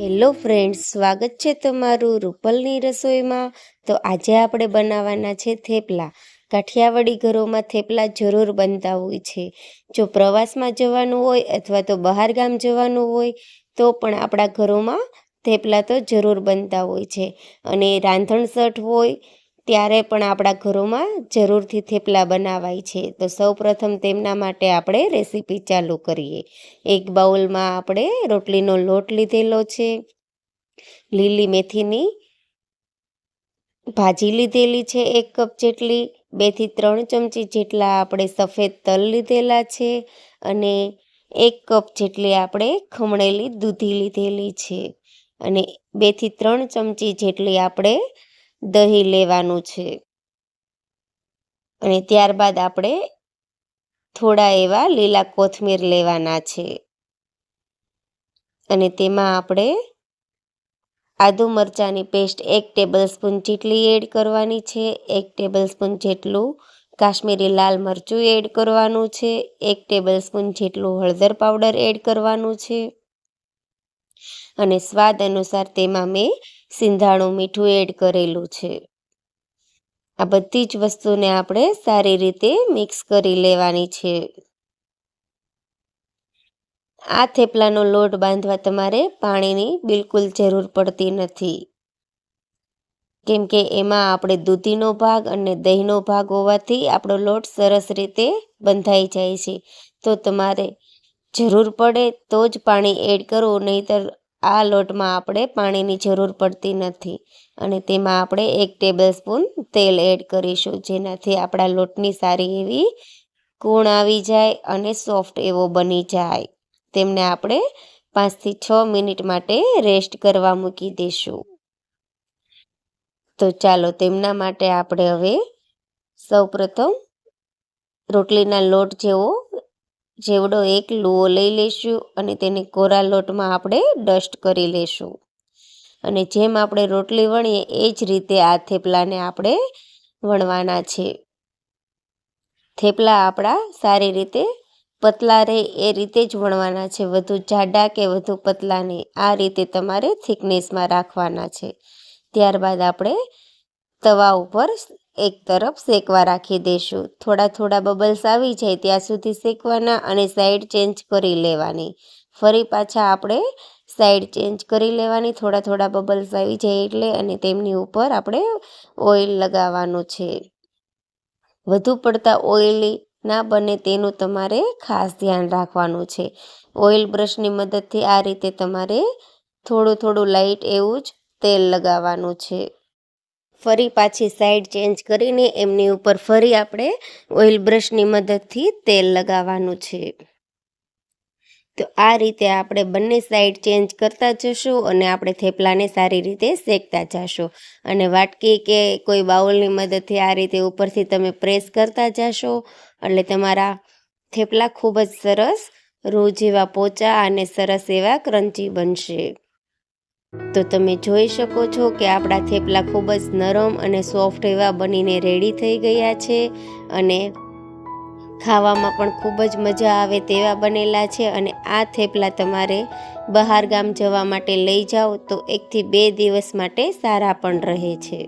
Hello friends, સ્વાગત છે તમારું રૂપલની રસોઈમાં. તો આજે આપણે બનાવવાના છે થેપલા. કાઠિયાવાડી ઘરોમાં થેપલા જરૂર બનતા હોય છે. જો પ્રવાસમાં જવાનું હોય અથવા તો બહાર ગામ જવાનું હોય, તો પણ આપણા ઘરોમાં થેપલા તો જરૂર બનતા હોય છે. અને રાંધણસઠ હોય ત્યારે પણ આપણા ઘરોમાં જરૂરથી થેપલા બનાવાય છે. તો સૌપ્રથમ તેમના માટે આપણે રેસીપી ચાલુ કરીએ. એક બાઉલમાં આપણે રોટલીનો લોટ લીધેલો છે. લીલી મેથીની ભાજી લીધેલી છે એક કપ જેટલી. બેથી ત્રણ ચમચી જેટલા આપણે સફેદ તલ લીધેલા છે અને એક કપ જેટલી આપણે ખમણેલી દૂધી લીધેલી છે. અને બેથી ત્રણ ચમચી જેટલી આપણે દહીં લેવાનું છે. અને ત્યારબાદ આપણે થોડા એવા લીલા કોથમીર લેવાના છે. અને તેમાં આપણે આદુ મરચાંની પેસ્ટ એક ટેબલ સ્પૂન જેટલી એડ કરવાની છે, એક ટેબલ સ્પૂન જેટલું કાશ્મીરી લાલ મરચું એડ કરવાનું છે, એક ટેબલ સ્પૂન જેટલું હળદર પાવડર એડ કરવાનું છે. અને સ્વાદ અનુસાર તેમાં મેં સિંધાણું મીઠું એડ કરેલું છે. આ બધી જ વસ્તુને આપણે સારી રીતે મિક્સ કરી લેવાની છે. આ થેપલાનો લોટ બાંધવા તમારે પાણીની બિલકુલ જરૂર પડતી નથી. કેમ કે એમાં આપણે દૂધીનો ભાગ અને દહીંનો ભાગ હોવાથી આપણો લોટ સરસ રીતે બંધાઈ જાય છે. તો તમારે જરૂર પડે તો જ પાણી એડ કરવું નહીંતર આ લોટમાં આપણે પાણીની જરૂર પડતી નથી અને તેમાં આપણે એક ટેબલ સ્પૂન તેલ એડ કરીશું, જેનાથી આપણા લોટની સારી એવી કૂણ આવી જાય અને સોફ્ટ એવો બની જાય. તેમને આપણે પાંચથી છ મિનિટ માટે રેસ્ટ કરવા મૂકી દઈશું તો ચાલો, તેમના માટે આપણે હવે સૌપ્રથમ રોટલીના લોટ જેવો જેવડો એક લુઓ લઈ લઈશું અને તેને કોરા લોટમાં આપણે ડસ્ટ કરી લઈશું અને જેમ આપણે રોટલી વણીએ એ જ રીતે આ થેપલાને આપણે વણવાના છે. થેપલા આપણા સારી રીતે પતલા રહે, એ રીતે જ વણવાના છે. વધુ જાડા કે વધુ પતલા નહીં, આ રીતે તમારે થિકનેસમાં રાખવાના છે. ત્યારબાદ આપણે તવા ઉપર એક તરફ શેકવા રાખી દઈશું થોડા થોડા બબલ્સ આવી જાય ત્યાં સુધી શેકવાના અને સાઈડ ચેન્જ કરી લેવાની. ફરી પાછા આપણે સાઈડ ચેન્જ કરી લેવાની. થોડા થોડા બબલ્સ આવી જાય એટલે અને તેમની ઉપર આપણે ઓઇલ લગાવવાનું છે. વધુ પડતા ઓઇલી ના બને તેનું તમારે ખાસ ધ્યાન રાખવાનું છે. ઓઇલ બ્રશની મદદથી આ રીતે તમારે થોડું થોડું લાઇટ એવું જ તેલ લગાવવાનું છે. ફરી પાછી સાઈડ ચેન્જ કરીને એમની ઉપર ફરી આપણે ઓઇલ બ્રશની મદદથી તેલ લગાવવાનું છે. તો આ રીતે આપણે બંને સાઈડ ચેન્જ કરતા જશું અને આપણે થેપલાને સારી રીતે શેકતા જશું. અને વાટકી કે કોઈ બાઉલની મદદથી આ રીતે ઉપરથી તમે પ્રેસ કરતા જશો. એટલે તમારા થેપલા ખૂબ જ સરસ રૂ જેવા પોચા અને સરસ એવા ક્રન્ચી બનશે. તો તમે જોઈ શકો છો કે આપણા થેપલા ખૂબ જ નરમ અને સોફ્ટ એવા બનીને રેડી થઈ ગયા છે અને ખાવામાં પણ ખૂબ જ મજા આવે તેવા બનેલા છે અને આ થેપલા તમારે બહાર ગામ જવા માટે લઈ જાઓ તો એકથી બે દિવસ માટે સારા પણ રહે છે.